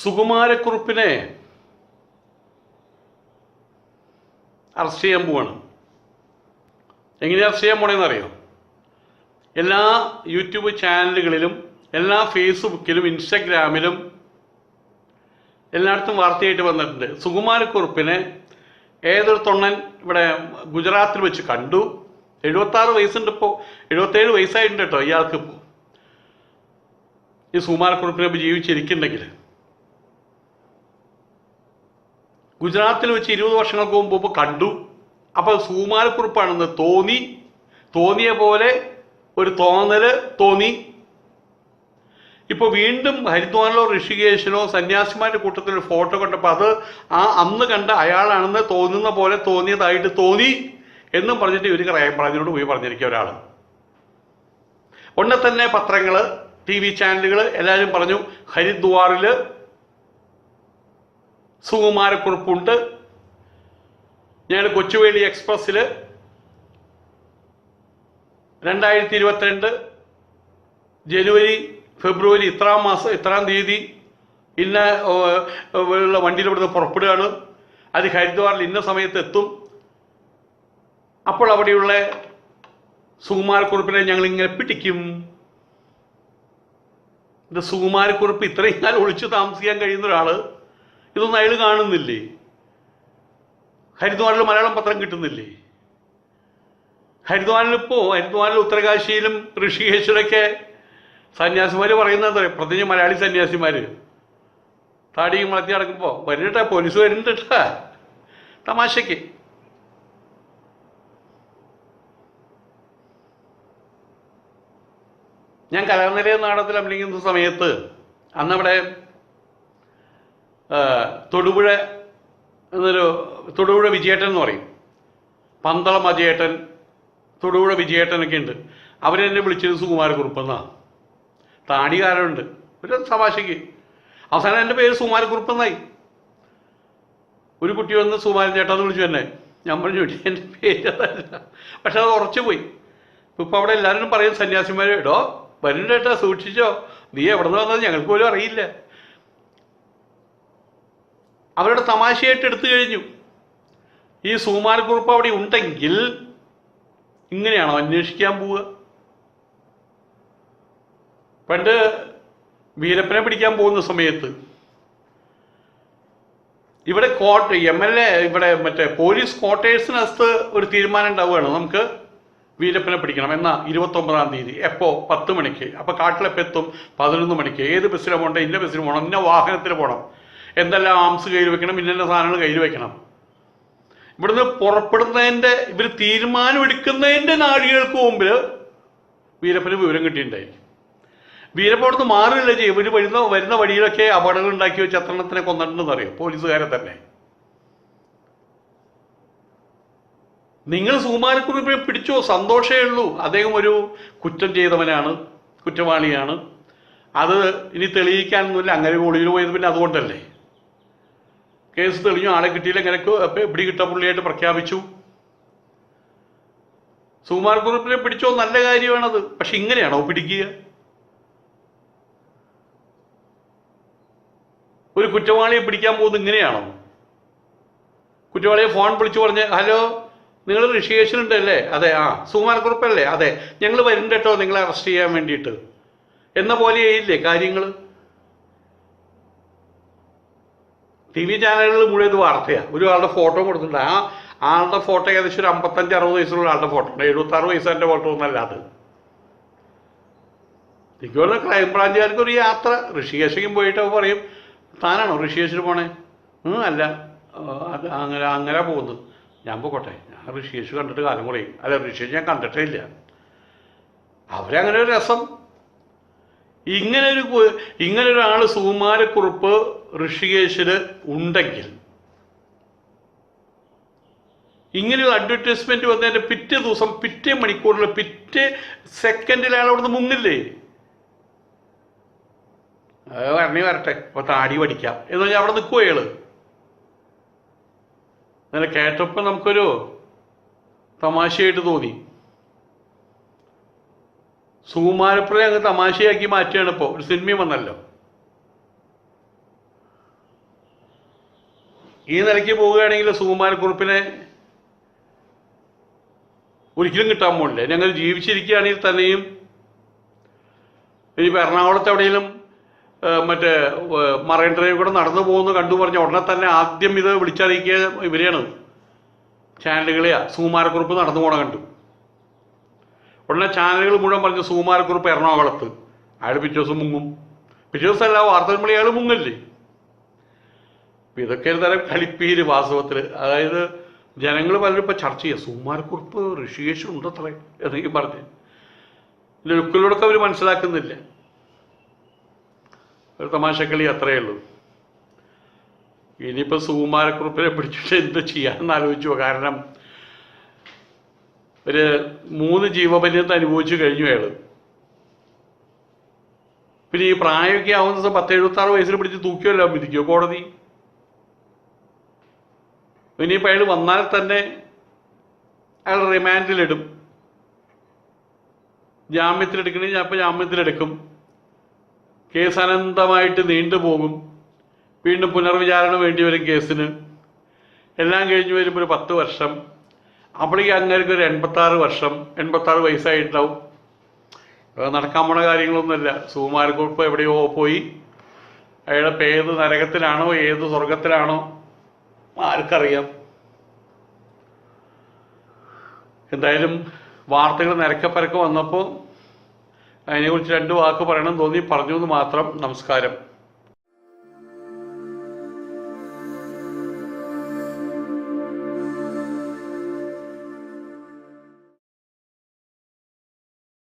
സുകുമാരക്കുറുപ്പിനെ arrest ചെയ്യാൻ പോവാണ്. എങ്ങനെ അറസ്റ്റ് ചെയ്യാൻ പോണേന്ന് അറിയോ എല്ലാ യൂട്യൂബ് ചാനലുകളിലും എല്ലാ ഫേസ്ബുക്കിലും ഇൻസ്റ്റഗ്രാമിലും എല്ലായിടത്തും വാർത്തയായിട്ട് വന്നിട്ടുണ്ട്. സുകുമാരക്കുറുപ്പിനെ ഏതൊരു തൊണ്ണൻ ഇവിടെ ഗുജറാത്തിൽ വെച്ച് കണ്ടു. എഴുപത്താറ് വയസ്സുണ്ട് ഇപ്പോൾ എഴുപത്തേഴ് വയസ്സായിട്ടുണ്ട് കേട്ടോ ഇയാൾക്ക് ഇപ്പോൾ ഈ സുകുമാരക്കുറുപ്പിനെ ഇപ്പോൾ ജീവിച്ചിരിക്കുന്നുണ്ടെങ്കിൽ ഗുജറാത്തിൽ വെച്ച് ഇരുപത് വർഷങ്ങൾക്ക് മുമ്പ് കണ്ടു. അപ്പോൾ സുകുമാരക്കുറുപ്പാണെന്ന് തോന്നി. തോന്നിയ പോലെ ഒരു തോന്നൽ തോന്നി. ഇപ്പോൾ വീണ്ടും ഹരിദ്വാനിലോ ഋഷികേശനോ സന്യാസിമാരുടെ കൂട്ടത്തിൽ ഒരു ഫോട്ടോ കണ്ടപ്പോൾ അത് ആ അന്ന് കണ്ട അയാളാണെന്ന് തോന്നുന്ന പോലെ തോന്നിയതായിട്ട് തോന്നി എന്നും പറഞ്ഞിട്ട് ഇവർ ക്രൈംബ്രാഞ്ചിനോട് പോയി പറഞ്ഞിരിക്കുക ഒരാൾ ഉടനെ തന്നെ പത്രങ്ങൾ ടി വി ചാനലുകൾ എല്ലാവരും പറഞ്ഞു ഹരിദ്വാറിൽ സുകുമാരക്കുറിപ്പുണ്ട്. ഞാൻ കൊച്ചുവേളി എക്സ്പ്രസ്സിൽ രണ്ടായിരത്തി ഇരുപത്തിരണ്ട് ജനുവരി ഫെബ്രുവരി ഇത്രാം മാസം ഇത്രാം തീയതി ഇന്ന ഉള്ള വണ്ടിയിൽ ഇവിടുന്ന് പുറപ്പെടുകയാണ്. അത് ഹരിദ്വാറിൽ ഇന്ന സമയത്ത് എത്തും. അപ്പോൾ അവിടെയുള്ള സുകുമാരക്കുറിപ്പിനെ ഞങ്ങൾ ഇങ്ങനെ പിടിക്കും. ഇത് സുകുമാരക്കുറിപ്പ് ഇത്രയും കാലം ഒളിച്ചു താമസിക്കാൻ കഴിയുന്ന ഒരാൾ. ഇതൊന്നും അയാൾ കാണുന്നില്ലേ? ഹരിദ്വാറിൽ മലയാളം പത്രം കിട്ടുന്നില്ലേ? ഹരിദ്വാറിൽ ഇപ്പോൾ ഹരിദ്വാറിൽ ഉത്തരകാശിയിലും ഋഷികേശിലൊക്കെ സന്യാസിമാര് പറയുക പ്രത്യേകിച്ച് മലയാളി സന്യാസിമാർ താടിയും വളർത്തി നടക്കുമ്പോൾ വരുന്നുട്ടാ പോലീസ് വരുന്നുണ്ടാ തമാശയ്ക്ക് ഞാൻ കലാനിലയ നാടത്തിൽ അഭിനയിക്കുന്ന സമയത്ത് അന്നവിടെ തൊടുപുഴ എന്നൊരു തൊടുപുഴ വിജയേട്ടൻ എന്ന് പറയും. പന്തളം അജയേട്ടൻ തൊടുപുഴ വിജയേട്ടനൊക്കെ ഉണ്ട്. അവരെന്നെ വിളിച്ചത് സുകുമാരക്കുറുപ്പെന്നാണ് താടികാരുണ്ട് ഒരു തമാശയ്ക്ക് അവസാനം എന്റെ പേര് സുകുമാരക്കുറുപ്പെന്നായി ഒരു കുട്ടി വന്ന് സുകുമാരൻ ചേട്ടാന്ന് വിളിച്ചു എന്നെ. ഞാൻ പറഞ്ഞു "എടീ, എന്റെ പേര് അതല്ല. പക്ഷെ അത് ഉറച്ചു പോയി. ഇപ്പം അവിടെ എല്ലാവരും പറയും സന്യാസിമാരെ ഇടോ വരുന്നുണ്ട് ചേട്ടാ സൂക്ഷിച്ചോ. നീ എവിടെ നിന്ന് വന്നത് ഞങ്ങൾക്ക് പോലും അറിയില്ല. അവരുടെ തമാശയായിട്ട് എടുത്തു കഴിഞ്ഞു. ഈ സുകുമാരക്കുറിപ്പ് അവിടെ ഉണ്ടെങ്കിൽ ഇങ്ങനെയാണോ അന്വേഷിക്കാൻ പോവുക? പണ്ട് വീരപ്പനെ പിടിക്കാൻ പോകുന്ന സമയത്ത് ഇവിടെ കോട്ട എം എൽ എ ഇവിടെ മറ്റേ പോലീസ് ക്വാർട്ടേഴ്സിനകത്ത് ഒരു തീരുമാനം ഉണ്ടാവുകയാണ്. നമുക്ക് വീരപ്പനെ പിടിക്കണം. എന്നാ ഇരുപത്തൊമ്പതാം തീയതി. എപ്പോ? പത്ത് മണിക്ക്. അപ്പൊ കാട്ടിലെപ്പം എത്തും? പതിനൊന്ന് മണിക്ക്. ഏത് ബസ്സിലാണ് പോകണ്ടേ? ഇന്ന ബസ്സിന് പോകണം. ഇന്ന വാഹനത്തിൽ പോകണം. എന്തെല്ലാം ആംസ് കയ്യിൽ വെക്കണം ഇന്ന സാധനങ്ങൾ കയ്യിൽ വെക്കണം. ഇവിടുന്ന് പുറപ്പെടുന്നതിന്റെ ഇവർ തീരുമാനം എടുക്കുന്നതിന്റെ നാഴികൾക്ക് മുമ്പിൽ വീരപ്പന് വിവരം കിട്ടിയിട്ടുണ്ടായി. വീരപ്പ അവിടുന്ന് മാറില്ല ചെയ്യും ഇവർ വരുന്ന വരുന്ന വഴിയിലൊക്കെ അപകടങ്ങൾ ഉണ്ടാക്കി വെച്ച് എത്രണ്ണത്തിനെ കൊന്നിട്ടുണ്ടെന്ന് അറിയാം? പോലീസുകാരെ തന്നെ. നിങ്ങൾ സുകുമാരക്കുറിപ്പിനെ പിടിച്ചോ? സന്തോഷമേ ഉള്ളൂ. അദ്ദേഹം ഒരു കുറ്റം ചെയ്തവനാണ് കുറ്റവാളിയാണ്. അത് ഇനി തെളിയിക്കാനൊന്നുമില്ല. അങ്ങനെ ഒളിവിൽ പോയത് പിന്നെ അതുകൊണ്ടല്ലേ. കേസ് തെളിഞ്ഞു ആളെ കിട്ടിയില്ല ഇങ്ങനെ പിടി കിട്ട പുള്ളിയായിട്ട് പ്രഖ്യാപിച്ചു. സുകുമാർ സുകുമാരക്കുറിപ്പിനെ പിടിച്ചോ നല്ല കാര്യമാണത്. പക്ഷെ ഇങ്ങനെയാണോ പിടിക്കുക? ഒരു കുറ്റവാളിയെ പിടിക്കാൻ പോകുന്നത് ഇങ്ങനെയാണോ? കുറ്റവാളിയെ ഫോൺ വിളിച്ചു പറഞ്ഞ് ഹലോ നിങ്ങൾ ഋഷികേശനുണ്ട് അല്ലേ? അതെ ആ സുകുമാർ ഗ്രൂപ്പ് അതെ ഞങ്ങൾ വരുന്നുണ്ട് കേട്ടോ നിങ്ങളെ അറസ്റ്റ് ചെയ്യാൻ വേണ്ടിയിട്ട്. എന്ന പോലെയായില്ലേ കാര്യങ്ങൾ ടി വി ചാനലുകളിൽ മുഴുവൻ ഇത് വാർത്തയാണ് ഒരു ആളുടെ ഫോട്ടോ കൊടുത്തിട്ടുണ്ട്. ആ ആളുടെ ഫോട്ടോ ഏകദേശം ഒരു അമ്പത്തഞ്ച് അറുപത് വയസ്സുള്ള ആളുടെ ഫോട്ടോ ഉണ്ട്. എഴുപത്താറ് വയസ്സാന്റെ ഫോട്ടോ ഒന്നല്ല അത്. എനിക്ക് തോന്നുന്നു ക്രൈംബ്രാഞ്ചുകാർക്ക് ഒരു യാത്ര. ഋഷികേശയ്ക്കും പോയിട്ട് പറയും താനാണോ ഋഷികേശിന് പോണേ? അല്ല. അങ്ങനെ അങ്ങനെ പോകുന്നത് ഞാൻ പോകട്ടെ ഞാൻ ഋഷികേശ് കണ്ടിട്ട് കാലം കുറയും. അല്ല ഋഷികേശ് ഞാൻ കണ്ടിട്ടേ ഇല്ല അവരങ്ങനെ ഒരു രസം. ഇങ്ങനെ ഒരു ഇങ്ങനെ ഒരാൾ സുകുമാരക്കുറിപ്പ് ഋഷികേശിൽ ഉണ്ടെങ്കിൽ ഇങ്ങനെ ഒരു അഡ്വർടൈസ്മെന്റ് വന്നതിന്റെ പിറ്റേ ദിവസം പിറ്റേ മണിക്കൂറിൽ പിറ്റേ സെക്കൻഡിൽ അയാൾ അവിടുന്ന് മുങ്ങില്ലേ വരണി വരട്ടെ. അപ്പൊ താടി പഠിക്കാം. എന്ന് പറഞ്ഞാൽ അവിടെ നിൽക്കുക അയാൾ അങ്ങനെ കേട്ടപ്പോൾ നമുക്കൊരു തമാശയായിട്ട് തോന്നി. സുകുമാരപ്പുഴ അങ്ങ് തമാശയാക്കി മാറ്റുകയാണ് ഇപ്പോൾ ഒരു സിനിമയും വന്നല്ലോ. ഈ നിലയ്ക്ക് പോവുകയാണെങ്കിൽ സുകുമാരക്കുറുപ്പിനെ ഒരിക്കലും കിട്ടാൻ പോണില്ല. ഞങ്ങൾ ജീവിച്ചിരിക്കുകയാണെങ്കിൽ തന്നെയും ഇനിയിപ്പോൾ എറണാകുളത്ത് എവിടെയെങ്കിലും മറ്റേ മറൈൻ ഡ്രൈവ് കൂടെ നടന്നു പോകുന്നു കണ്ടു പറഞ്ഞ ഉടനെ തന്നെ ആദ്യം ഇത് വിളിച്ചറിയിക്കുക ഇവരെയാണ്. ചാനലുകളെയാ. സുകുമാരക്കുറുപ്പ് നടന്നു പോണ കണ്ടു. ഉടനെ ചാനലുകൾ മുഴുവൻ പറഞ്ഞു സുകുമാരക്കുറുപ്പ് എറണാകുളത്ത്. അയാൾ പിറ്റേ ദിവസം മുങ്ങും. പിറ്റേ ദിവസം അല്ല വാർത്തകൾ മുങ്ങല്ലേ? ഇതൊക്കെ ഒരു തരം കളിപ്പീര് വാസ്തവത്തിൽ അതായത് ജനങ്ങൾ പലരും ഇപ്പൊ ചർച്ച ചെയ്യുക സുമാരക്കുറിപ്പ് ഋഷികേശ് ഉണ്ടത്രേ? എന്നൊക്കെ പറഞ്ഞ്. ലുക്കിലൂടെ അവർ മനസ്സിലാക്കുന്നില്ല. ഒരു തമാശക്കളി അത്രയേ ഉള്ളൂ. ഇനിയിപ്പോൾ സുകുമാരക്കുറിപ്പിനെ പിടിച്ചിട്ട് എന്ത് ചെയ്യാമെന്ന് ആലോചിച്ചു കാരണം ഒരു മൂന്ന് ജീവപര്യന്തം അനുഭവിച്ചു കഴിഞ്ഞു അയാൾ പിന്നെ ഈ പ്രായമൊക്കെ ആവുന്ന പത്ത് എഴുപത്തി ആറ് വയസ്സിൽ പിടിച്ച് തൂക്കിയല്ലോ വിധിക്കോ കോടതി. ഇനിയിപ്പോൾ അയാൾ വന്നാൽ തന്നെ അയാൾ റിമാൻഡിലിടും ജാമ്യത്തിലെടുക്കണമെങ്കിൽ അപ്പോൾ ജാമ്യത്തിലെടുക്കും. കേസ് അനന്തമായിട്ട് നീണ്ടുപോകും വീണ്ടും പുനർവിചാരണ വേണ്ടി വരും കേസിന്. എല്ലാം കഴിഞ്ഞ് വരുമ്പോൾ ഒരു പത്ത് വർഷം. അപ്പോഴേക്ക് അങ്ങേർക്ക് ഒരു എൺപത്താറ് വർഷം. എൺപത്താറ് വയസ്സായിട്ടുണ്ടാവും. നടക്കാൻ പോണ കാര്യങ്ങളൊന്നുമില്ല. സുകുമാരക്കുറിപ്പ് എവിടെയോ പോയി. അയാളെ പേര് നരകത്തിലാണോ ഏത് സ്വർഗത്തിലാണോ ആർക്കറിയാം? എന്തായാലും വാർത്തകൾ നിരക്കപ്പരക്ക് വന്നപ്പോൾ അതിനെക്കുറിച്ച് രണ്ട് വാക്ക് പറയണം തോന്നി. പറഞ്ഞു എന്ന് മാത്രം നമസ്കാരം.